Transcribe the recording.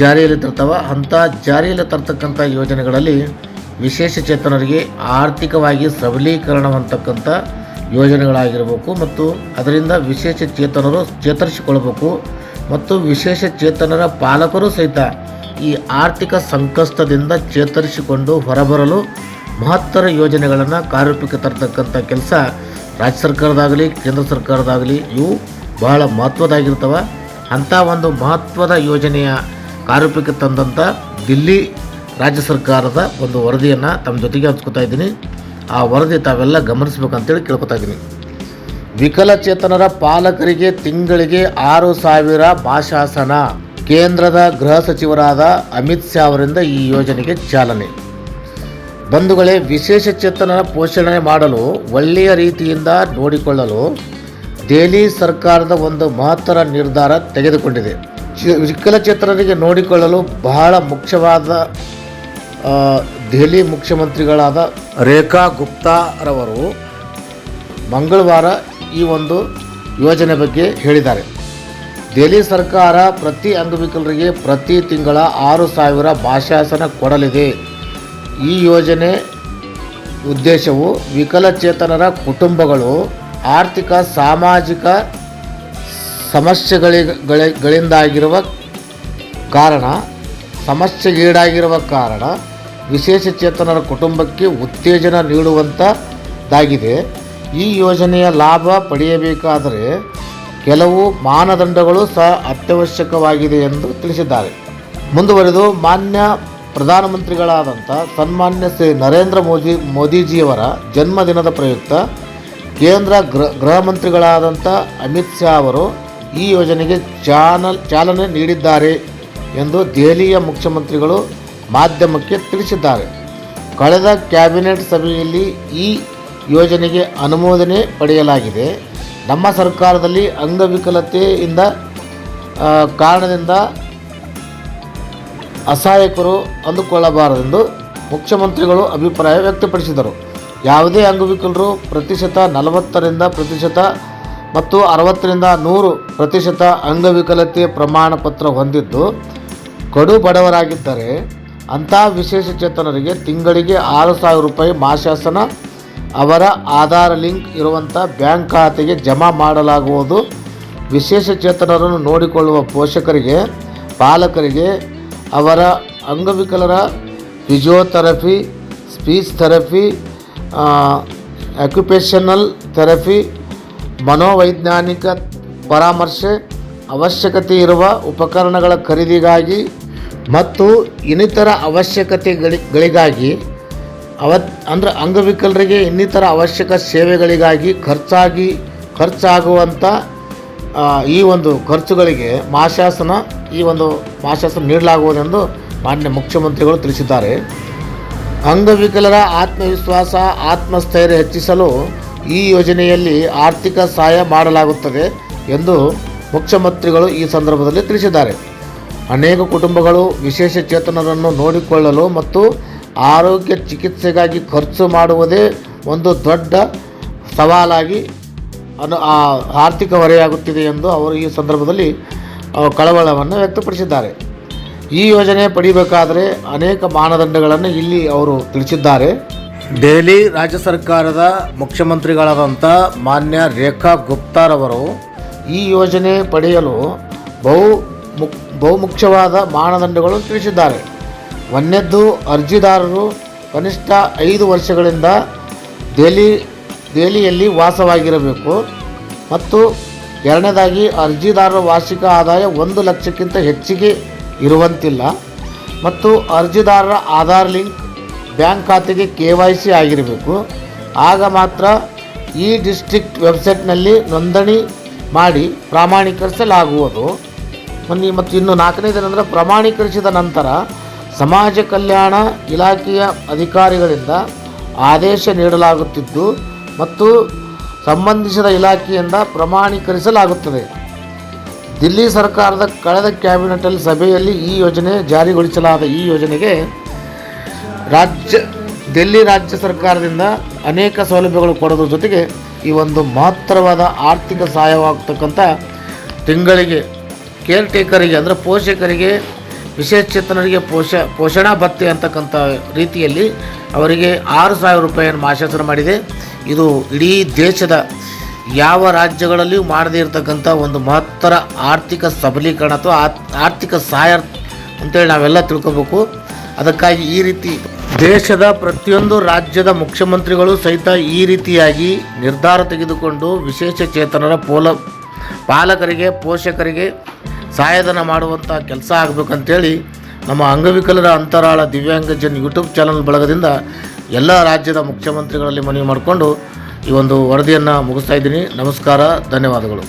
ಜಾರಿಯಲ್ಲಿ ತರ್ತವ. ಅಂಥ ಜಾರಿಯಲ್ಲಿ ತರ್ತಕ್ಕಂಥ ಯೋಜನೆಗಳಲ್ಲಿ ವಿಶೇಷ ಚೇತನರಿಗೆ ಆರ್ಥಿಕವಾಗಿ ಸಬಲೀಕರಣ ಅಂತಕ್ಕಂಥ ಯೋಜನೆಗಳಾಗಿರಬೇಕು ಮತ್ತು ಅದರಿಂದ ವಿಶೇಷ ಚೇತನರು ಚೇತರಿಸಿಕೊಳ್ಬೇಕು ಮತ್ತು ವಿಶೇಷ ಚೇತನರ ಪಾಲಕರು ಸಹಿತ ಈ ಆರ್ಥಿಕ ಸಂಕಷ್ಟದಿಂದ ಚೇತರಿಸಿಕೊಂಡು ಹೊರಬರಲು ಮಹತ್ತರ ಯೋಜನೆಗಳನ್ನು ಕಾರ್ಯರೂಪಕ್ಕೆ ತರ್ತಕ್ಕಂಥ ಕೆಲಸ ರಾಜ್ಯ ಸರ್ಕಾರದಾಗಲಿ, ಕೇಂದ್ರ ಸರ್ಕಾರದಾಗಲಿ ಇವು ಬಹಳ ಮಹತ್ವದಾಗಿರ್ತವೆ ಅಂಥ ಒಂದು ಮಹತ್ವದ ಯೋಜನೆಯ ಕಾರ್ಯರೂಪಕ್ಕೆ ತಂದಂಥ ದಿಲ್ಲಿ ರಾಜ್ಯ ಸರ್ಕಾರದ ಒಂದು ವರದಿಯನ್ನು ತಮ್ಮ ಜೊತೆಗೆ ಹಂಚ್ಕೊತಾ ಇದ್ದೀನಿ. ಆ ವರದಿ ತಾವೆಲ್ಲ ಗಮನಿಸ್ಬೇಕಂತೇಳಿ ಕೇಳ್ಕೊತಾ ಇದ್ದೀನಿ. ವಿಕಲಚೇತನರ ಪಾಲಕರಿಗೆ ತಿಂಗಳಿಗೆ ಆರು ಸಾವಿರ ಭಾಷಾಸನ. ಕೇಂದ್ರದ ಗೃಹ ಸಚಿವರಾದ ಅಮಿತ್ ಶಾ ಅವರಿಂದ ಈ ಯೋಜನೆಗೆ ಚಾಲನೆ. ಬಂಧುಗಳೇ, ವಿಶೇಷ ಚೇತನರ ಪೋಷಣೆ ಮಾಡಲು ಒಳ್ಳೆಯ ರೀತಿಯಿಂದ ನೋಡಿಕೊಳ್ಳಲು ದೆಹಲಿ ಸರ್ಕಾರದ ಒಂದು ಮಹತ್ತರ ನಿರ್ಧಾರ ತೆಗೆದುಕೊಂಡಿದೆ. ವಿಕಲಚೇತನರಿಗೆ ನೋಡಿಕೊಳ್ಳಲು ಬಹಳ ಮುಖ್ಯವಾದ ದೆಹಲಿ ಮುಖ್ಯಮಂತ್ರಿಗಳಾದ ರೇಖಾ ಗುಪ್ತಾರವರು ಮಂಗಳವಾರ ಈ ಒಂದು ಯೋಜನೆ ಬಗ್ಗೆ ಹೇಳಿದ್ದಾರೆ. ದೆಹಲಿ ಸರ್ಕಾರ ಪ್ರತಿ ಅಂಗವಿಕಲರಿಗೆ ಪ್ರತಿ ತಿಂಗಳ ಆರು ಸಾವಿರ ಭಾಷಾಸನ ಕೊಡಲಿದೆ. ಈ ಯೋಜನೆ ಉದ್ದೇಶವು ವಿಕಲಚೇತನರ ಕುಟುಂಬಗಳು ಆರ್ಥಿಕ, ಸಾಮಾಜಿಕ ಸಮಸ್ಯೆಗಳಿಗಳಿಂದಾಗಿರುವ ಕಾರಣ, ಸಮಸ್ಯೆಗೀಡಾಗಿರುವ ಕಾರಣ ವಿಶೇಷ ಚೇತನರ ಕುಟುಂಬಕ್ಕೆ ಉತ್ತೇಜನ ನೀಡುವಂಥದ್ದಾಗಿದೆ ಈ ಯೋಜನೆಯ ಲಾಭ ಪಡೆಯಬೇಕಾದರೆ ಕೆಲವು ಮಾನದಂಡಗಳು ಸಹ ಅತ್ಯವಶ್ಯಕವಾಗಿದೆ ಎಂದು ತಿಳಿಸಿದ್ದಾರೆ. ಮುಂದುವರೆದು ಮಾನ್ಯ ಪ್ರಧಾನಮಂತ್ರಿಗಳಾದಂಥ ಸನ್ಮಾನ್ಯ ಶ್ರೀ ನರೇಂದ್ರ ಮೋದಿ, ಮೋದಿಜಿಯವರ ಜನ್ಮದಿನದ ಪ್ರಯುಕ್ತ ಕೇಂದ್ರ ಗೃಹ ಗೃಹ ಮಂತ್ರಿಗಳಾದಂಥ ಅಮಿತ್ ಶಾ ಅವರು ಈ ಯೋಜನೆಗೆ ಚಾನಲ್ ಚಾಲನೆ ನೀಡಿದ್ದಾರೆ ಎಂದು ದೆಹಲಿಯ ಮುಖ್ಯಮಂತ್ರಿಗಳು ಮಾಧ್ಯಮಕ್ಕೆ ತಿಳಿಸಿದ್ದಾರೆ. ಕಳೆದ ಕ್ಯಾಬಿನೆಟ್ ಸಭೆಯಲ್ಲಿ ಈ ಯೋಜನೆಗೆ ಅನುಮೋದನೆ ಪಡೆಯಲಾಗಿದೆ. ನಮ್ಮ ಸರ್ಕಾರದಲ್ಲಿ ಅಂಗವಿಕಲತೆಯಿಂದ ಕಾರಣದಿಂದ ಅಸಹಾಯಕರು ಅಂದುಕೊಳ್ಳಬಾರದೆಂದು ಮುಖ್ಯಮಂತ್ರಿಗಳು ಅಭಿಪ್ರಾಯ ವ್ಯಕ್ತಪಡಿಸಿದರು. ಯಾವುದೇ ಅಂಗವಿಕಲರು ಪ್ರತಿಶತ ನಲವತ್ತರಿಂದ ಪ್ರತಿಶತ ಮತ್ತು ಅರವತ್ತರಿಂದ ನೂರು ಪ್ರತಿಶತ ಅಂಗವಿಕಲತೆ ಪ್ರಮಾಣ ಪತ್ರ ಹೊಂದಿದ್ದು ಕಡು ಬಡವರಾಗಿದ್ದರೆ ಅಂಥ ವಿಶೇಷ ಚೇತನರಿಗೆ ತಿಂಗಳಿಗೆ ಆರು ಸಾವಿರ ರೂಪಾಯಿ ಮಾಶಾಸನ ಅವರ ಆಧಾರ್ ಲಿಂಕ್ ಇರುವಂಥ ಬ್ಯಾಂಕ್ ಖಾತೆಗೆ ಜಮಾ ಮಾಡಲಾಗುವುದು. ವಿಶೇಷ ಚೇತನರನ್ನು ನೋಡಿಕೊಳ್ಳುವ ಪೋಷಕರಿಗೆ, ಪಾಲಕರಿಗೆ, ಅವರ ಅಂಗವಿಕಲರ physiotherapy speech therapy occupational therapy ಮನೋವೈಜ್ಞಾನಿಕ ಪರಾಮರ್ಶೆ ಅವಶ್ಯಕತೆ ಇರುವ ಉಪಕರಣಗಳ ಖರೀದಿಗಾಗಿ ಮತ್ತು ಇನ್ನಿತರ ಅವಶ್ಯಕತೆಗಳಿಗಾಗಿ, ಅವತ್, ಅಂದ್ರೆ ಅಂಗವಿಕಲರಿಗೆ ಇನ್ನಿತರ ಅವಶ್ಯಕ ಸೇವೆಗಳಿಗಾಗಿ ಖರ್ಚಾಗಿ ಖರ್ಚಾಗುವಂಥ ಈ ಒಂದು ಖರ್ಚುಗಳಿಗೆ ಮಾಶಾಸನ, ಈ ಒಂದು ಮಾಶಾಸನ ನೀಡಲಾಗುವುದೆಂದು ಮಾನ್ಯ ಮುಖ್ಯಮಂತ್ರಿಗಳು ತಿಳಿಸಿದ್ದಾರೆ. ಅಂಗವಿಕಲರ ಆತ್ಮವಿಶ್ವಾಸ, ಆತ್ಮಸ್ಥೈರ್ಯ ಹೆಚ್ಚಿಸಲು ಈ ಯೋಜನೆಯಲ್ಲಿ ಆರ್ಥಿಕ ಸಹಾಯ ಮಾಡಲಾಗುತ್ತದೆ ಎಂದು ಮುಖ್ಯಮಂತ್ರಿಗಳು ಈ ಸಂದರ್ಭದಲ್ಲಿ ತಿಳಿಸಿದ್ದಾರೆ. ಅನೇಕ ಕುಟುಂಬಗಳು ವಿಶೇಷ ಚೇತನರನ್ನು ನೋಡಿಕೊಳ್ಳಲು ಮತ್ತು ಆರೋಗ್ಯ ಚಿಕಿತ್ಸೆಗಾಗಿ ಖರ್ಚು ಮಾಡುವುದೇ ಒಂದು ದೊಡ್ಡ ಸವಾಲಾಗಿ ಅನು ಆರ್ಥಿಕ ಹೊರೆಯಾಗುತ್ತಿದೆ ಎಂದು ಅವರು ಈ ಸಂದರ್ಭದಲ್ಲಿ ಕಳವಳವನ್ನು ವ್ಯಕ್ತಪಡಿಸಿದ್ದಾರೆ. ಈ ಯೋಜನೆ ಪಡಿಬೇಕಾದರೆ ಅನೇಕ ಮಾನದಂಡಗಳನ್ನು ಇಲ್ಲಿ ಅವರು ತಿಳಿಸಿದ್ದಾರೆ. ದೆಹಲಿ ರಾಜ್ಯ ಸರ್ಕಾರದ ಮುಖ್ಯಮಂತ್ರಿಗಳಾದಂಥ ಮಾನ್ಯ ರೇಖಾ ಗುಪ್ತಾರವರು ಈ ಯೋಜನೆ ಪಡೆಯಲು ಬಹು ಮುಕ್, ಬಹುಮುಖ್ಯವಾದ ಮಾನದಂಡಗಳು ತಿಳಿಸಿದ್ದಾರೆ. ಒಂದನೇದ್ದು, ಅರ್ಜಿದಾರರು ಕನಿಷ್ಠ ಐದು ವರ್ಷಗಳಿಂದ ದೆಹಲಿ, ದೆಹಲಿಯಲ್ಲಿ ವಾಸವಾಗಿರಬೇಕು ಮತ್ತು ಎರಡನೇದಾಗಿ ಅರ್ಜಿದಾರರ ವಾರ್ಷಿಕ ಆದಾಯ ಒಂದು ಲಕ್ಷಕ್ಕಿಂತ ಹೆಚ್ಚಿಗೆ ಇರುವಂತಿಲ್ಲ ಮತ್ತು ಅರ್ಜಿದಾರರ ಆಧಾರ್ ಲಿಂಕ್ ಬ್ಯಾಂಕ್ ಖಾತೆಗೆ ಕೆ ವೈ ಸಿ ಆಗಿರಬೇಕು. ಆಗ ಮಾತ್ರ ಈ ಡಿಸ್ಟ್ರಿಕ್ಟ್ ವೆಬ್ಸೈಟ್ನಲ್ಲಿ ನೋಂದಣಿ ಮಾಡಿ ಪ್ರಾಮಾಣೀಕರಿಸಲಾಗುವುದು. ಮತ್ತು ಇನ್ನು ನಾಲ್ಕನೇದೇನೆಂದರೆ ಪ್ರಮಾಣೀಕರಿಸಿದ ನಂತರ ಸಮಾಜ ಕಲ್ಯಾಣ ಇಲಾಖೆಯ ಅಧಿಕಾರಿಗಳಿಂದ ಆದೇಶ ನೀಡಲಾಗುತ್ತಿದ್ದು ಮತ್ತು ಸಂಬಂಧಿಸಿದ ಇಲಾಖೆಯಿಂದ ಪ್ರಮಾಣೀಕರಿಸಲಾಗುತ್ತದೆ. ದಿಲ್ಲಿ ಸರ್ಕಾರದ ಕಳೆದ ಕ್ಯಾಬಿನೆಟಲ್ಲಿ ಸಭೆಯಲ್ಲಿ ಈ ಯೋಜನೆ ಜಾರಿಗೊಳಿಸಲಾದ ಈ ಯೋಜನೆಗೆ ರಾಜ್ಯ, ದೆಲ್ಲಿ ರಾಜ್ಯ ಸರ್ಕಾರದಿಂದ ಅನೇಕ ಸೌಲಭ್ಯಗಳು ಕೊಡೋದ್ರ ಜೊತೆಗೆ ಈ ಒಂದು ಮಹತ್ತರವಾದ ಆರ್ಥಿಕ ಸಹಾಯವಾಗ್ತಕ್ಕಂಥ ತಿಂಗಳಿಗೆ ಕೇರ್ ಟೇಕರಿಗೆ ಅಂದರೆ ಪೋಷಕರಿಗೆ ವಿಶೇಷಚೇತನರಿಗೆ ಪೋಷ, ಪೋಷಣಾ ಭತ್ಯೆ ಅಂತಕ್ಕಂಥ ರೀತಿಯಲ್ಲಿ ಅವರಿಗೆ ಆರು ಸಾವಿರ ರೂಪಾಯಿಯನ್ನು ಮಾಶಾಸನ ಮಾಡಿದೆ. ಇದು ಇಡೀ ದೇಶದ ಯಾವ ರಾಜ್ಯಗಳಲ್ಲಿಯೂ ಮಾಡದೇ ಇರತಕ್ಕಂಥ ಒಂದು ಮಹತ್ತರ ಆರ್ಥಿಕ ಸಬಲೀಕರಣ ಅಥವಾ ಆರ್ಥಿಕ ಸಹಾಯ ಅಂತೇಳಿ ನಾವೆಲ್ಲ ತಿಳ್ಕೊಬೇಕು. ಅದಕ್ಕಾಗಿ ಈ ರೀತಿ ದೇಶದ ಪ್ರತಿಯೊಂದು ರಾಜ್ಯದ ಮುಖ್ಯಮಂತ್ರಿಗಳು ಸಹಿತ ಈ ರೀತಿಯಾಗಿ ನಿರ್ಧಾರ ತೆಗೆದುಕೊಂಡು ವಿಶೇಷ ಚೇತನರ ಪೋಲ, ಪಾಲಕರಿಗೆ, ಪೋಷಕರಿಗೆ ಸಹಾಯಧನ ಮಾಡುವಂಥ ಕೆಲಸ ಆಗಬೇಕಂತೇಳಿ ನಮ್ಮ ಅಂಗವಿಕಲರ ಅಂತರಾಳ ದಿವ್ಯಾಂಗಜನ್ ಯೂಟ್ಯೂಬ್ ಚಾನಲ್ ಬಳಗದಿಂದ ಎಲ್ಲ ರಾಜ್ಯದ ಮುಖ್ಯಮಂತ್ರಿಗಳಲ್ಲಿ ಮನವಿ ಮಾಡಿಕೊಂಡು ಈ ಒಂದು ವರದಿಯನ್ನು ಮುಗಿಸ್ತಾ ಇದ್ದೀನಿ. ನಮಸ್ಕಾರ, ಧನ್ಯವಾದಗಳು.